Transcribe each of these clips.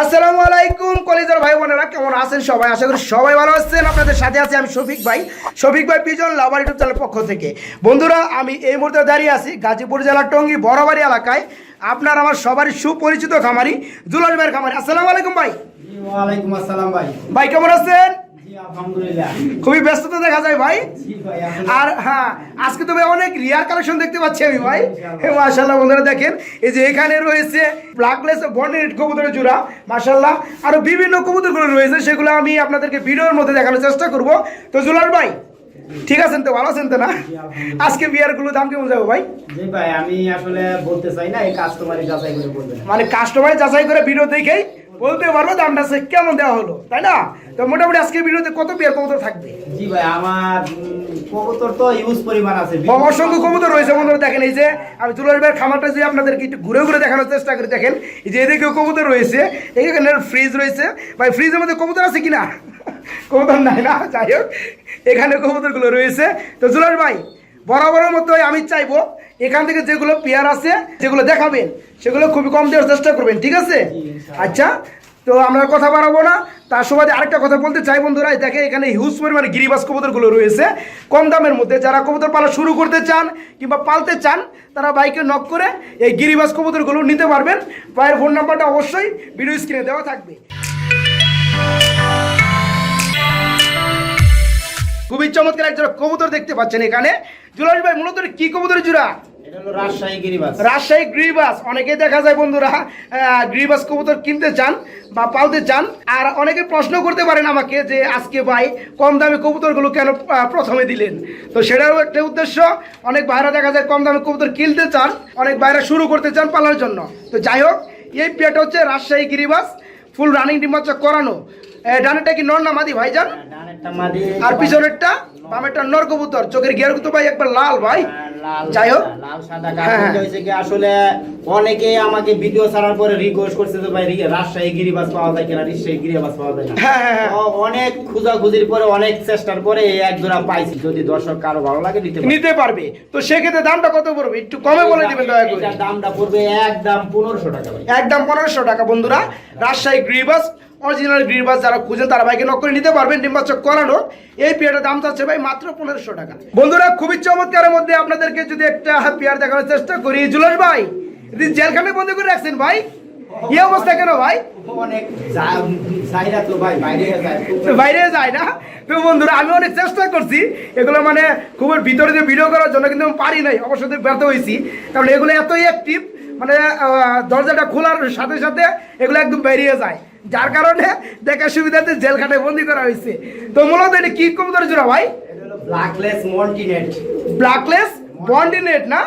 আসসালামু আলাইকুম কলেজের ভাই বোনেরা কেমন আছেন সবাই? আশা করি সবাই ভালো আছেন। আপনাদের সাথে আছি আমি শফিক ভাই। শফিক ভাই পিজন লাভার ইউটিউব পক্ষ থেকে। বন্ধুরা আমি এই মুহূর্তে দাঁড়িয়ে আছি গাজীপুর জেলার টঙ্গী বড়বাড়ি এলাকায়। আপনার আমার সবারই সুপরিচিত খামারি জুলাস ভাইয়ের খামারি। আসসালামু আলাইকুম ভাই। ওয়ালাইকুম আসসালাম ভাই। ভাই কেমন আছেন? খুবই ব্যস্ততা দেখা যায় ভাই। আর হ্যাঁ আজকে তো অনেক রিয়ার কালেকশন দেখতে পাচ্ছি আমি ভাই। হ্যাঁ মাশাল্লাহ বন্ধুরা দেখেন এই যে এখানে রয়েছে ব্ল্যাকলেস বন্ডেড কবুতরের জোড়া মাশাল্লাহ আরও বিভিন্ন কবুতরগুলো রয়েছে সেগুলো আমি আপনাদেরকে ভিডিওর মধ্যে দেখানোর চেষ্টা করব। তো জুলার ভাই ঠিক আছেন তো? ভালো আছেন তো না? আজকে বিয়ারগুলো দাম কেমন যাব ভাই? জি ভাই আমি আসলে বলতে চাই না এই কাস্টমারই যাচাই করে বলবেন। মানে কাস্টমার যাচাই করে ভিডিও দেখেই বলতে পারব দামটা সে কেমন দেওয়া হলো তাই না? তো মোটামুটি আজকে ভিডিওতে কত বিয়ার কবুতর থাকবে? জি ভাই আমার কবুতর তো ইউজ পরিমাণ আছে অসংখ্য কবুতর রয়েছে বন্ধুরা দেখেন এই যে আমি তুলার ভাইয়ের খামারটা যদি আপনাদেরকে একটু ঘুরে ঘুরে দেখানোর চেষ্টা করি দেখেন এই যে এদিকেও কবুতর রয়েছে এখানে ফ্রিজ রয়েছে। ভাই ফ্রিজের মধ্যে কবুতর আছে কিনা? কবুতর নাই না যাই হোক এখানে কবুতরগুলো রয়েছে। তো জুলার ভাই বরাবরের মতো আমি চাইব এখান থেকে যেগুলো পেয়ার আছে যেগুলো দেখাবেন সেগুলো খুবই কম দেওয়ার চেষ্টা করবেন ঠিক আছে? আচ্ছা তো আমরা কথা বাড়াবো না। তার সময় আরেকটা কথা বলতে চাই বন্ধুরা দেখে এখানে হিউজ পরিমাণে গিরিবাস কবুতরগুলো রয়েছে। কম দামের মধ্যে যারা কবুতর পালা শুরু করতে চান কিংবা পালতে চান, তারা বাইকে নক করে এই গিরিবাস কবুতরগুলো নিতে পারবেন। ভাইয়ের ফোন নাম্বারটা অবশ্যই ভিডিও স্ক্রিনে দেওয়া থাকবে। খুবই চমৎকার একজন কবুতর দেখতে পাচ্ছেন এখানে। জুলাস ভাই, মূলত কি কবুতরের জোড়া? রাজশাহী গ্রিবাস। অনেকে দেখা যায় বন্ধুরা গ্রিবাস কবুতর কিনতে চান বা পালতে চান আর অনেকে প্রশ্ন করতে পারেন আমাকে যে আজকে ভাই কম দামে কবুতরগুলো কেন প্রথমে দিলেন? তো সেটাও একটা উদ্দেশ্য অনেক বাইরা দেখা যায় কম দামে কবুতর কিনতে চান অনেক বাইরা শুরু করতে চান পালার জন্য। তো যাই হোক এই পেট হচ্ছে রাজশাহী গিরিবাস ফুল রানিং ডিমাচা করানো। এ, ডানেরটা কি নর না মাদি ভাইজান? আর পিছনেরটা বামেরটা চোখের গিয়ার তো ভাই একবার লাল ভাই। যাই হোক। লাল সাদা হ্যাঁ, হ্যাঁ। হয়েছে কি আসলে অনেকে আমাকে ভিডিও ছাড়ার পরে রিকোয়েস্ট করছে যে ভাই রাজশাহী গিরিবাস পাওয়া যায় কিনা? রাজশাহী গিরিবাস পাওয়া যায় না। হ্যাঁ তো অনেক খোঁজাখুঁজির পরে অনেক চেষ্টার পরে এই এক জোড়া পাইছি। যদি দর্শক কারও ভালো লাগে নিতে নিতে পারবে। তো সেক্ষেত্রে দামটা কত পড়বে? একটু কমে বলে দিবেন দয়া করে। দামটা পড়বে একদম পনেরোশো টাকা একদম পনেরোশো টাকা বন্ধুরা। রাজশাহী গ্রিবাস অরিজিনাল গ্রিবাস যারা খুঁজেন তারা ভাইকে নক করে নিতে পারবেন ডিম্বাচক করানো। এই পেয়ারটার দাম চাচ্ছে ভাই মাত্র পনেরোশো টাকা। বন্ধুরা খুবই চমৎকারের মধ্যে আপনাদেরকে যদি একটা পেয়ার দেখানোর চেষ্টা করি জুলাস ভাই জেলখানে বন্ধ করে রাখছেন ভাই? এই অবস্থা কেন ভাই? বাইরে যায় তো বাইরে যায় না? তো বন্ধুরা আমি অনেক চেষ্টা করছি। এগুলো মানে খুব ভিতরে দিয়ে ভিডিও করার জন্য কিন্তু আমি পারি নাই অবশ্যই ব্যর্থ হয়েছি। কারণ এগুলো এতই অ্যাক্টিভ মানে দরজাটা খোলার সাথে সাথে এগুলো একদম বেরিয়ে যায়। যার কারণে দেখার সুবিধাতে জেলখানে বন্দি করা হয়েছে। তো মূলত এটা কি কবুতর জোড়া ভাই? ব্ল্যাকলেস মল্টিনেট ব্ল্যাকলেস বন্ডিনেট না?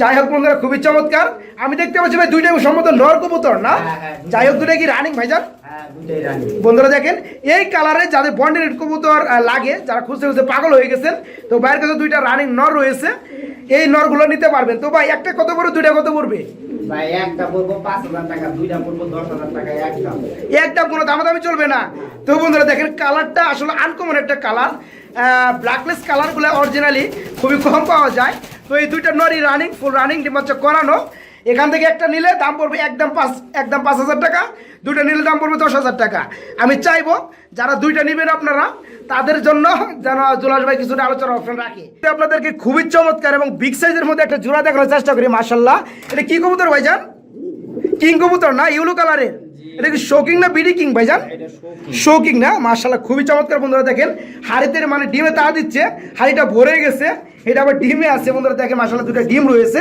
যাই হোক বন্ধুরা খুবই চমৎকার। আমি দেখতে পাচ্ছি ভাই দুইটাই সম্ভবত নর কবুতর না? হ্যাঁ, হ্যাঁ। যাই হোক দুইটা কি রানিং ভাইজান হ্যাঁ বন্ধুরা দেখেন এই কালারে যাদের বন্ডেড কবুতর লাগে যারা খুঁজতে খুঁজতে পাগল হয়ে গেছেন তো বাইরের কাছে দুইটা রানিং নর রয়েছে। এই নরগুলো নিতে পারবেন। তো ভাই একটা কত পড়বে? দুইটা কত পড়বে? একটা পড়ব পাঁচ হাজার দশ হাজার টাকা একদম একটা কোনো দামাদামি চলবে না। তো বন্ধুরা, দেখেন কালারটা আসলে আনকমন একটা কালার। ব্ল্যাকলেস কালারগুলো অরিজিনালি খুবই কম পাওয়া যায়। তো এই দুইটা নরি রানিং ফুল রানিং ডিমাচ্ছে করানো। এখান থেকে একটা নিলে দাম পড়বে একদম পাঁচ একদম পাঁচ হাজার টাকা, দুইটা নিলে দাম পড়বে দশ হাজার টাকা। আমি চাইব যারা দুইটা নেবেন আপনারা, তাদের জন্য যেন জুলাস ভাই কিছুটা আলোচনা অপশন রাখে। আপনাদেরকে খুবই চমৎকার এবং বিগ সাইজের মধ্যে একটা জোড়া দেখানোর চেষ্টা করি মার্শাল্লাহ এটা কি কবুতর ভাইজান? কিং কবুতর না, ইউলো কালারের। এটা কি শোকিং না বিডি কিং ভাইজান। শোকিং না? মার্শাল্লাহ খুবই চমৎকার বন্ধুরা দেখেন। হাড়িতে মানে ডিমে তা দিচ্ছে হাড়িটা ভরে গেছে এটা আবার ডিমে আছে বন্ধুরা দেখেন মার্শাল্লাহ দুটো ডিম রয়েছে।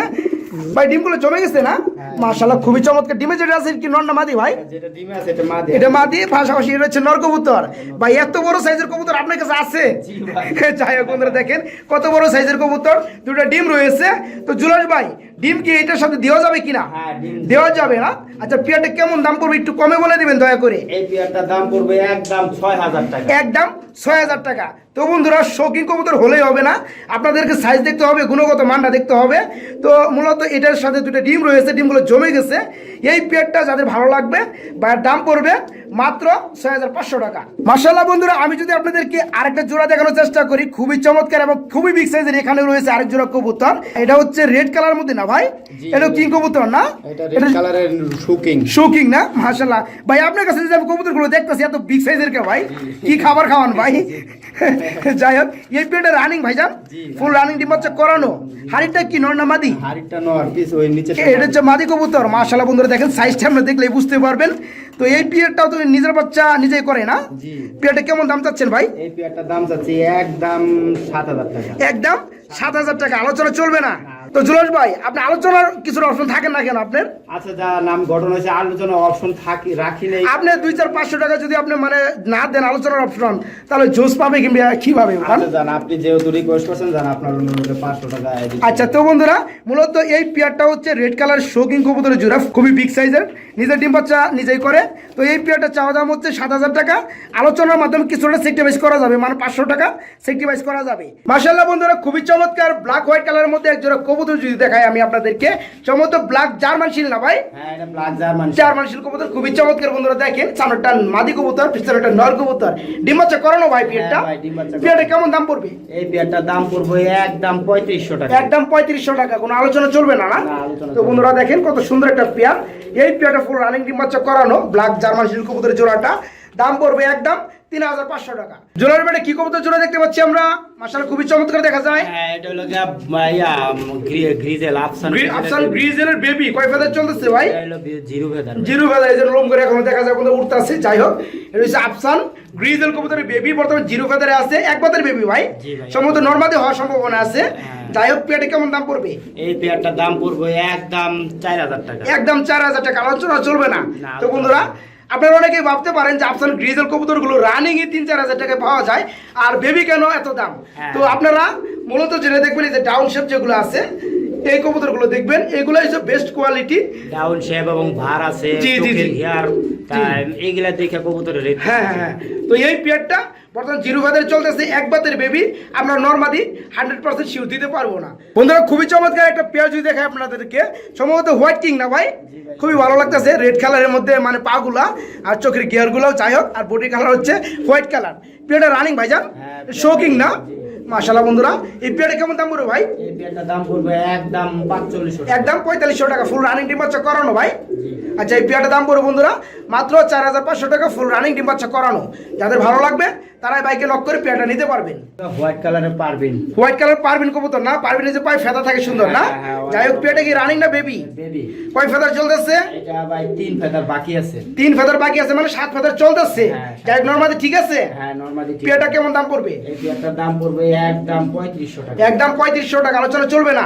ভাই ডিমগুলো জমে গেছে না? মার্শাল্লাহ খুবই চমৎকার। ডিমে যেটা আছে কি নর না মাদি ভাই? এটা মাদি। পাশাপাশি এটা হচ্ছে নর কবুতর। ভাই এত বড় সাইজের কবুতর আপনার কাছে আছে? যাই হোক বন্ধুরা দেখেন কত বড় সাইজের কবুতর দুটো ডিম রয়েছে। তো জুলাস ভাই ডিম কি এটার সাথে দেওয়া যাবে কিনা? হ্যাঁ দেওয়া যাবে না? আচ্ছা পেয়ারটা কেমন দাম পড়বে একটু কমে বলে দিবেন দয়া করে। এই পেয়ারটার দাম পড়বে একদম ছয় হাজার টাকা। একদম ছয় হাজার টাকা। তো বন্ধুরা শৌখিন কবুতর হলেই হবে না। আপনাদেরকে সাইজ দেখতে হবে গুণগত মানটা দেখতে হবে। তো মূলত এটার সাথে দুটো ডিম রয়েছে ডিমগুলো জমে গেছে। এই পেয়ারটা যাদের ভালো লাগবে বা দাম পড়বে মাত্র ছয় হাজার পাঁচশো টাকা। মার্শাল্লাহ বন্ধুরা আমি যদি আপনাদেরকে আরেকটা জোড়া দেখানোর চেষ্টা করি খুবই চমৎকার এবং খুবই বিগ সাইজের এখানে রয়েছে আরেক জোড়া কবুতর। এটা হচ্ছে রেড কালার মধ্যে না ভাই? এটা কি কবুতর না? এটা কালারের শুকিং। শৌকিং না? মাশাল্লাহ ভাই আপনার কাছে যে আমি কবুতরগুলো দেখতেছি এত বিগ সাইজের কে ভাই? কি খাবার খাওয়ান ভাই? যাই হোক এই পিরিয়ডে রানিং ভাইজান। জি। ফুল রানিং ডিম হচ্ছে করানো। হাড়িটা কি নর না মাদি? আরেকটা নর পিস ওই নিচে এটা হচ্ছে মাদি কবুতর। মাশাল্লাহ বন্ধুরা দেখেন সাইজটা আমরা দেখলে বুঝতে পারবেন। তো এই পিরিয়ডটাও তো নিজের বাচ্চা নিজেই করে না? পিরিয়ডে কেমন দাম চাচ্ছেন ভাই? এই পেয়ারটার দাম চাচ্ছি একদম সাত হাজার টাকা। একদম সাত হাজার টাকা। আলোচনা চলবে না। তো জুলস ভাই আপনি আলোচনার কিছু অপশন থাকেন না কেন আপনার? আচ্ছা যা নাম ঘটনা হয়েছে আলোচনা অপশন থাকি রাখি নেই। আপনি দুই চার পাঁচশো টাকা যদি আপনি মানে না দেন আলোচনার অপশন তাহলে জোস পাবে কিংবা কি পাবে আচ্ছা জান আপনি যেহেতু রিকোয়েস্ট করছেন জান আপনার অনুরোধে পাঁচশো টাকা আচ্ছা তো বন্ধুরা মূলত এই পেয়ারটা হচ্ছে রেড কালার শোকিং কবুতরের জোড়া খুবই বিগ সাইজের নিজের ডিম বাচ্চা নিজেই করে। তো এই পেয়ারটা চাওয়া দাম হচ্ছে সাত হাজার টাকা। আলোচনার মাধ্যমে কিছুটা সেক্টিভাইজ করা যাবে মানে পাঁচশো টাকা সেক্টিভাইজ করা যাবে। মার্শাল্লাহ বন্ধুরা খুবই চমৎকার ব্ল্যাক হোয়াইট কালারের মধ্যে এক জোড়া কবুতর যদি দেখাই আমি আপনাদেরকে সম্ভবত ব্ল্যাক জার্মান শিল না ভাই? হ্যাঁ জার্মান জার্মান শিল কবুতর খুবই চমৎকার বন্ধুরা দেখেন সামনেটা মাদি কবুতর পিছনেটা নর কবুতর। ডিম করানো ভাই পিয়ারটা হ্যাঁ। পিয়ারটা কেমন দাম পড়বে? এই পেয়ারটার দাম পড়বে একদম পঁয়ত্রিশশো টাকা। একদম পঁয়ত্রিশশো টাকা কোনো আলোচনা চলবে না না? তো বন্ধুরা দেখেন কত সুন্দর একটা পেয়ার। এই পেয়ারটা ফুল রানিং ডিম বাচ্চা করানো ব্ল্যাক জার্মান শিল কবুতরের জোড়াটা। দাম পড়বে একদম তিন হাজার পাঁচশো টাকা। জোড়ার বেড়ে কি কবুতর জোড়া দেখতে পাচ্ছি আমরা? মাসাল খুবই চমৎকার দেখা যায় হ্যাঁ এটা হলো গিয়া গ্রি- গ্রিজেল আফসান আফসান গ্রিজেলের বেবি কয় ফেদার চলতেছে ভাই? জিরো জিরো ফেদার এই যে লোম করে এখন দেখা যায় উঠতে আসছে যাই হোক এটা হচ্ছে আফসান গ্রিজেল কবুতরের বেবি বর্তমানে জিরো ফেদারে আছে এক বাতের বেবি ভাই। সম্ভবত নর্মাদি হওয়ার সম্ভাবনা আছে। হ্যাঁ। যাই হোক কেমন দাম পড়বে? এই পেয়ারটার দাম পড়বে একদম চার হাজার টাকা। একদম চার হাজার টাকা। আলোচনা চলবে না, তো বন্ধুরা আপনারা অনেকে ভাবতে পারেন যে আফসান গ্রিজেল কবুতরগুলো রানিং এ তিন চার হাজার টাকায় পাওয়া যায় আর বেবি কেন এত দাম হ্যাঁ। তো আপনারা মূলত জেনে দেখবেন এই যে ডাউন শেপ যেগুলো আছে এই কবুতরগুলো দেখবেন এগুলো হচ্ছে বেস্ট কোয়ালিটি ডাউন শেপ এবং ভার আছে জি, জি, জি। ঘিয়ার এইগুলা দেখে কবুতরের হ্যাঁ হ্যাঁ হ্যাঁ। তো এই পেয়ারটা বর্তমান জিরো ভাতের চলতেছে এক বাতের বেবি আমরা নর্মালি হান্ড্রেড পার্সেন্ট শিউ দিতে পারব না। বন্ধুরা খুবই চমৎকার একটা পেয়ার যদি দেখায় আপনাদেরকে সম্ভবত হোয়াইট কিং না ভাই? খুবই ভালো লাগতেছে রেড কালারের মধ্যে মানে পাগুলা আর চোখের গিয়ারগুলোও যাই হোক আর বডি কালার হচ্ছে হোয়াইট কালার পেয়ারটা রানিং ভাইজান? হ্যাঁ, শোকিং না? মাশাল্লাহ বন্ধুরা এই পেয়ারটা কেমন দাম পড়বে ভাই? এই দাম পড়বে একদম পাঁচচল্লিশশো টাকা। একদম পঁয়তাল্লিশশো টাকা ফুল রানিং ডিম বাচ্চা করানো ভাই? আচ্ছা এই পেয়ারটা দাম পড়বে বন্ধুরা মাত্র চার হাজার পাঁচশো টাকা ফুল রানিং ডিম বাচ্চা করানো। যাদের ভালো লাগবে তারাই বাইকে লক করে নিতে পারবেন। হোয়াইট পারবেন। হোয়াইট কালার পারবিন কবুতর না? পারবিন যে পায়ে ফেদা থাকে সুন্দর না? হ্যাঁ, হ্যাঁ, যাই হোক কি রানিং না বেবি বেবি কয় ফেদার চলতেছে? এটা ভাই তিন ফেদার বাকি আছে। তিন ফেদার বাকি আছে মানে সাত ফেদার চলতেছে। হ্যাঁ। যাই হোক নর্মালি ঠিক আছে? হ্যাঁ নর্মালি পেয়ারটা কেমন দাম পড়বে? এই পেয়ারটার দাম পড়বে একদম পঁয়ত্রিশশো টাকা। একদম পঁয়ত্রিশশো টাকা আলোচনা চলবে না।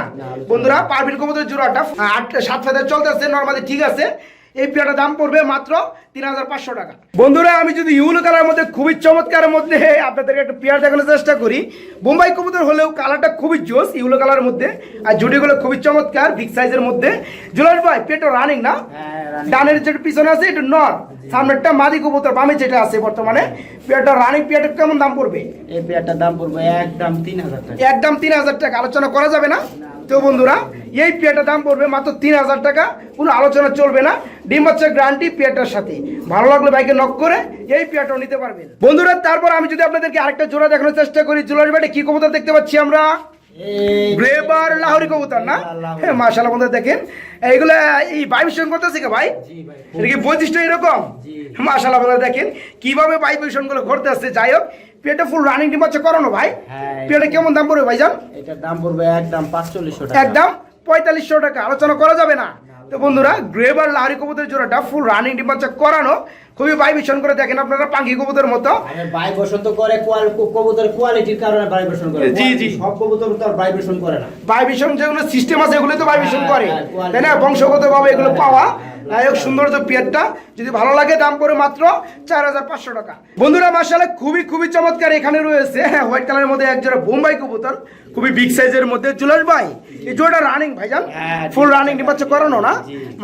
বন্ধুরা পারবিন কবুতর জোড়াটা। আট সাত ফেদার চলতেছে নর্মালি ঠিক আছে। এই পেয়ারটার দাম পড়বে মাত্র তিন হাজার পাঁচশো টাকা। বন্ধুরা আমি যদি ইউলো কালার মধ্যে খুবই চমৎকারের মধ্যে আপনাদেরকে একটা পেয়ার দেখানোর চেষ্টা করি। বোম্বাই কবুতর হলেও কালারটা খুবই জোস ইউলো কালারের মধ্যে আর জুডিগুলো খুবই চমৎকার বিগ সাইজের মধ্যে। জুলাস ভাই পেটও রানিং না? হ্যাঁ ডানের যেটা পিছনে আছে এটা নর সামনেরটা মাদি কবুতর বামে যেটা আছে বর্তমানে। পেয়ারটা রানিং পেয়ারটা কেমন দাম পড়বে? এই পেয়ারটার দাম পড়বে একদম তিন হাজার টাকা। একদম তিন হাজার টাকা আলোচনা করা যাবে না? তো বন্ধুরা এই পেয়ারটার দাম পড়বে মাত্র তিন হাজার টাকা কোনো আলোচনা চলবে না। ডিম বাচ্চা গ্রান্টি পেয়ারটার সাথে। ভালো লাগলে বাইকে নক করে এই পেয়ারটাও নিতে পারবেন। বন্ধুরা তারপর আমি যদি আপনাদেরকে আরেকটা জোড়া দেখানোর চেষ্টা করি জুলার ব্যাটে কি কবুতর দেখতে পাচ্ছি আমরা? এই লাহোরি কবুতর না? হ্যাঁ মাশাআল্লাহ বন্ধুরা দেখেন। এইগুলা এই ভাইব্রেশন করতেছে কি ভাই? ভাই এটা কি বৈশিষ্ট্য এরকম? জি। মাশাআল্লাহ বন্ধুরা দেখেন। কীভাবে ঘটতে আসছে যাই হোক পেটে ফুল রানিং ডিম করানো ভাই। হ্যাঁ। পেটে কেমন দাম পড়বে ভাইজান? এটার দাম পড়বে একদম পাঁচচল্লিশশো টাকা। একদম পঁয়তাল্লিশশো টাকা আলোচনা করা যাবে না। তো বন্ধুরা গ্রেবার লাহরি কবুতরের জোড়াটা ফুল রানিং ডিম বাচ্চা করানো। খুবই ভাইব্রেশন করে দেখেন আপনারা পাঙ্কি কবুতরের মতো। বাই বসন্ত তো করে কোয়াল- কবুতর কোয়ালিটির কারণে ভাইব্রেশন করে। জি, জি। সব কবুতর তো বাই বসন্ত করে না। ভাইব্রেশন যেগুলো সিস্টেম আছে এগুলো তো বাই বসন্ত করে। হ্যাঁ, তাই না? বংশগত ভাবে এগুলো হ্যাঁ, পাওয়া হোক সৌন্দর্য পিয়ারটা যদি ভালো লাগে দাম পড়ে মাত্র চার হাজার পাঁচশো টাকা। বন্ধুরা মাসালে খুবই খুবই চমৎকার এখানে রয়েছে হ্যাঁ হোয়াইট কালারের মধ্যে এক জোড়া বোম্বাই কবুতর খুবই বিগ সাইজের মধ্যে। জুলাস ভাই এই জোড়াটা রানিং ভাইজান ফুল রানিং নিপাচ্ছে করানো না।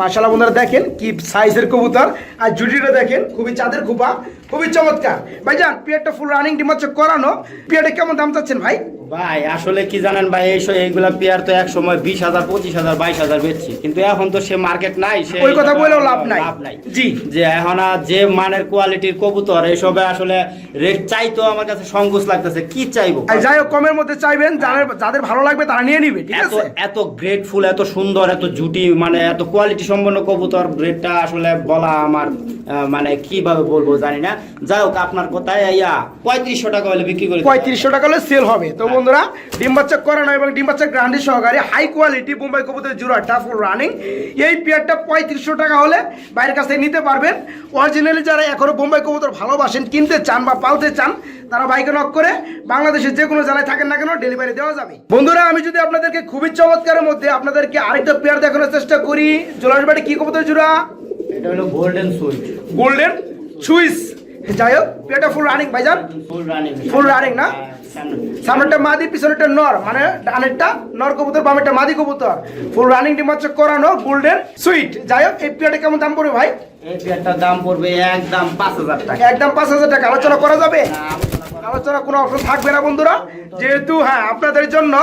মাশাআল্লাহ বন্ধুরা দেখেন কি সাইজের কবুতর। আর জুটিটা দেখেন খুবই চাঁদের খোপা খুবই চমৎকার। ভাইজান পিয়ারটা ফুল রানিং ডিমাচ্ছে করানো। পিয়ারটা কেমন দাম চাচ্ছেন ভাই? ভাই আসলে কি জানেন ভাই এই এইগুলা পেয়ার তো এক সময় বিশ হাজার পঁচিশ হাজার বাইশ হাজার বেচছি। কিন্তু এখন তো সে মার্কেট নাই সে ওই কথা বলেও লাভ নাই। লাভ নাই। জি। যে এখন আর যে মানের কোয়ালিটির কবুতর এসবে আসলে রেট চাইতো আমার কাছে সংকোচ লাগতেছে কি চাইব? যাই হোক কমের মধ্যে চাইবেন যাদের যাদের ভালো লাগবে তারা নিয়ে নিবে ঠিক এত আছে? এত গ্রেটফুল এত সুন্দর এত জুটি মানে এত কোয়ালিটি সম্পন্ন কবুতর রেটটা আসলে বলা আমার মানে কীভাবে বলব জানি না। যাই হোক আপনার কোথায় ইয়া পঁয়ত্রিশশো টাকা হলে বিক্রি করে পঁয়ত্রিশশো টাকা হলে সেল হবে তো হ্যাঁ। বন্ধুরা ডিম বাচ্চা করানো এবং ডিম বাচ্চা গ্রান্ডি সহকারে হাই কোয়ালিটি বোম্বাই কবুতর জুরাটা ফুল রানিং এই পেয়ারটা পঁয়ত্রিশশো টাকা হলে বাইরের কাছ থেকে নিতে পারবেন। অরিজিনালি যারা এখনও বোম্বাই কবুতর ভালোবাসেন কিনতে চান বা পালতে চান তারা বাইকে নক করে বাংলাদেশের যে কোনো জায়গায় থাকেন না কেন ডেলিভারি দেওয়া যাবে। বন্ধুরা আমি যদি আপনাদেরকে খুবই চমৎকারের মধ্যে আপনাদেরকে আরেকটা পেয়ার দেখানোর চেষ্টা করি। জোলাসবাড়ি কি কবুতর জুড়া এটা হলো গোল্ডেন সুইট গোল্ডেন সুইস যাই হোক পেয়ারটা ফুল রানিং ভাইজান। ফুল রানিং Full running না? সামনেরটা মাদি পিছনেরটা নর মানে ডানেরটা নর কবুতর বামেরটা মাদি কবুতর। ফুল রানিং ডিম হচ্ছে করানো গোল্ডেন সুইট যাই হোক এই প্লেটে কেমন দাম পড়বে ভাই? এই পেয়ারটার দাম পড়বে একদম পাঁচ হাজার টাকা। একদম পাঁচ হাজার টাকা। আলোচনা করা যাবে? আলোচনা কোনো অপশন থাকবে না বন্ধুরা। যেহেতু হ্যাঁ আপনাদের জন্য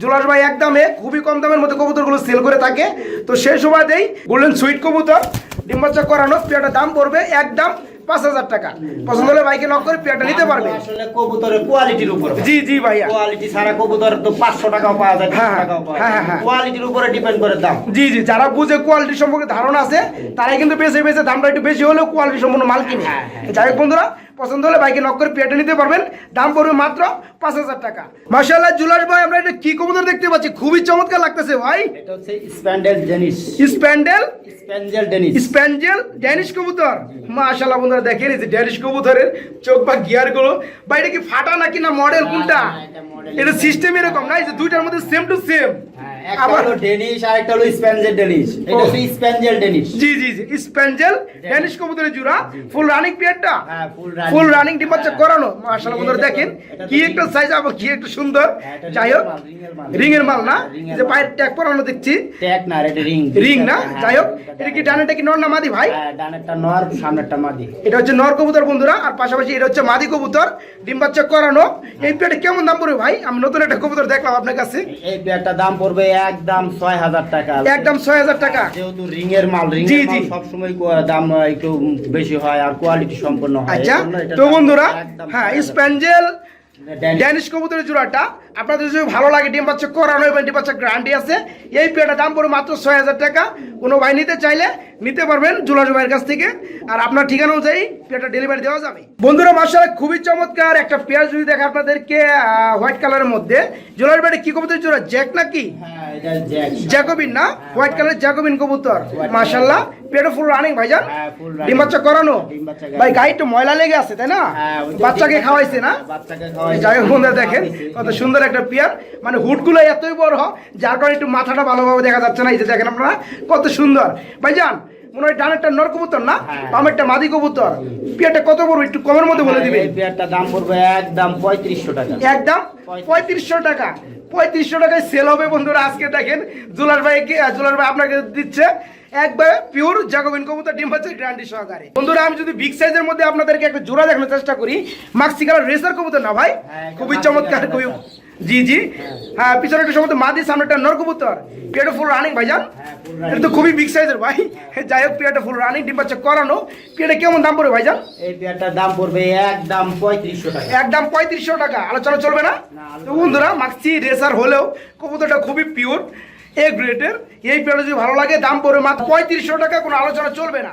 জুলাস ভাই একদমে খুবই কম দামের মধ্যে কবুতরগুলো সেল করে থাকে। তো সেই সময় গোল্ডেন সুইট কবুতর ডিম্বাচক করানো পেয়ারটার দাম পড়বে একদম পাঁচ হাজার টাকা। পছন্দ হলে ভাইকে নক করে পেয়ারটা নিতে পারবে। আসলে কবুতরের কোয়ালিটির উপর জি জি ভাইয়া। কোয়ালিটি ছাড়া কবুতর তো পাঁচশো টাকাও পাওয়া যায় হ্যাঁ, হ্যাঁ, হ্যাঁ। কোয়ালিটির উপরে ডিপেন্ড করে দাম। জি জি যারা বুঝে কোয়ালিটি সম্পর্কে ধারণা আছে তারাই কিন্তু বেশি বেশি দামটা একটু বেশি হলেও কোয়ালিটি সম্পূর্ণ মাল কিনে। হ্যাঁ, হ্যাঁ। যাই হোক বন্ধুরা পছন্দ হলে বাইকে নক করে পেটে নিতে পারবেন। দাম পড়বে মাত্র পাঁচ হাজার টাকা। মার্শাল্লাহ জুলাস ভাই আমরা এটা কি কবুতর দেখতে পাচ্ছি? খুবই চমৎকার লাগতেছে ভাই। এটা হচ্ছে স্প্যান্ডেল কবুতর। মাশাআল্লাহ বন্ধুরা দেখেন এই যে ড্যানিশ কবুতরের চোখ বা গিয়ারগুলো বা এটা কি ফাটা নাকি না মডেল কোনটা? এটা এটা সিস্টেম এরকম না? এই যে দুইটার মধ্যে সেম টু সেম একটা হলো ডেনিস আর একটা হলো স্প্যান্ডেল ডেনিস এটা হচ্ছে স্প্যান্ডেল ডেনিস জি জি জি স্প্যান্ডেল ড্যানিশ কবুতরের জোড়া। ফুল রানিং পিয়ারটা হ্যাঁ ফুল রানিং ফুল রানিং ডিম্বাচ্চা করানো মাশাআল্লাহ বন্ধুরা দেখেন কি একটা সাইজ আবার কি একটা সুন্দর। হ্যাঁ, যাই হোক রিং এর মাল। না? যে পায়ের ট্যাগ পরানো দেখছি। ট্যাগ না এটা রিং রিং না? যাই হোক এটা কি নর না মাদি ভাই? হ্যাঁ ডানেরটা নর সামনেরটা মাদি। এটা হচ্ছে নর কবুতর বন্ধুরা আর পাশাপাশি এটা হচ্ছে মাদি কবুতর ডিম বাচ্চা করানো। এই পেটে কেমন দাম পড়বে ভাই? আমি নতুন একটা কবুতর দেখলাম আপনার কাছে। এই পেয়ারটা দাম পড়বে একদম ছয় হাজার টাকা একদম ছয় হাজার টাকা। যেহেতু রিং এর মাল রিং এর। মাল দাম একটু বেশি হয় আর কোয়ালিটি সম্পন্ন হয়। আচ্ছা তো বন্ধুরা হ্যাঁ স্প্যাঞ্জেল ড্যানিশ- কবুতরের জোড়াটা আপনাদের যদি ভালো লাগে ডিম বাচ্চা করানো এবং ডিম বাচ্চা গ্যারান্টি আছে এই পেয়ারটার দাম পড়ে মাত্র ছয় হাজার টাকা। কোনো ভাই নিতে চাইলে নিতে পারবেন জুলাস ভাইয়ের কাছ থেকে। আর আপনার ঠিকানা অনুযায়ী পেয়ারটা ডেলিভারি দেওয়া যাবে। বন্ধুরা মাসাল খুবই চমৎকার একটা পেয়ার যদি দেখে আপনাদেরকে হোয়াইট কালারের মধ্যে। জুলাস ভাইয়ের কি কবুতর জোড়া? জ্যাক নাকি? হ্যাঁ জ্যাকোবিন না? হোয়াইট কালার জ্যাকোবিন কবুতর। মাশাল্লাহ পেটে ফুল রানিং ভাইজান। হ্যাঁ, ডিম বাচ্চা করানো? ভাই গায়ে একটু ময়লা লেগে আছে তাই না? হ্যাঁ, বাচ্চাকে খাওয়াইছে না? যাই হোক বন্ধুরা দেখেন কত সুন্দর একটা পেয়ার। মানে হুটগুলো এতই বড় যার কারণে একটু মাথাটা ভালোভাবে দেখা যাচ্ছে না। এই যে দেখেন আপনারা কত সুন্দর। ভাইজান মনে হয় ডানেরটা নর কবুতর না? হ্যাঁ। বামেরটা মাদি কবুতর। পেয়ারটা কত বড় একটু কমের মধ্যে বলে দিবেন। এই দাম পড়বে একদম পঁয়ত্রিশশো টাকা। একদম পঁয়ত্রিশশো টাকা। পঁয়ত্রিশশো টাকায় সেল হবে বন্ধুরা আজকে দেখেন জুলার ভাই জুলার ভাই আপনাকে দিচ্ছে। একবার পিওর জাগোবিন কবুতর ডিম হচ্ছে গ্যারান্টি সহকারে। বন্ধুরা আমি যদি বিগ সাইজের মধ্যে আপনাদেরকে একটা জোড়া দেখানোর চেষ্টা করি মাক্সি কালার রেসার কবুতর না ভাই? হ্যাঁ, খুবই চমৎকার খুবই। জি জি। হ্যাঁ পিছনে একটা সম্ভবত মাদি সামনে একটা নর কবুতর পেটে ফুল রানিং ভাইজান। এটা তো খুবই বিগ সাইজের ভাই। যাই হোক পেটে ফুল রানিং ডিম বাচ্চা করানো। পেটে কেমন দাম পড়বে ভাইজান? এই পেয়ারটার দাম পড়বে একদম পঁয়ত্রিশশো টাকা। একদম পঁয়ত্রিশশো টাকা। আলোচনা চলবে না? না, তো বন্ধুরা মাক্সি রেসার হলেও কবুতরটা খুবই পিওর এ গ্রেডের এই পেয়ারটা যদি ভালো লাগে দাম পড়বে মাত্র পঁয়ত্রিশশো টাকা কোনো আলোচনা চলবে না।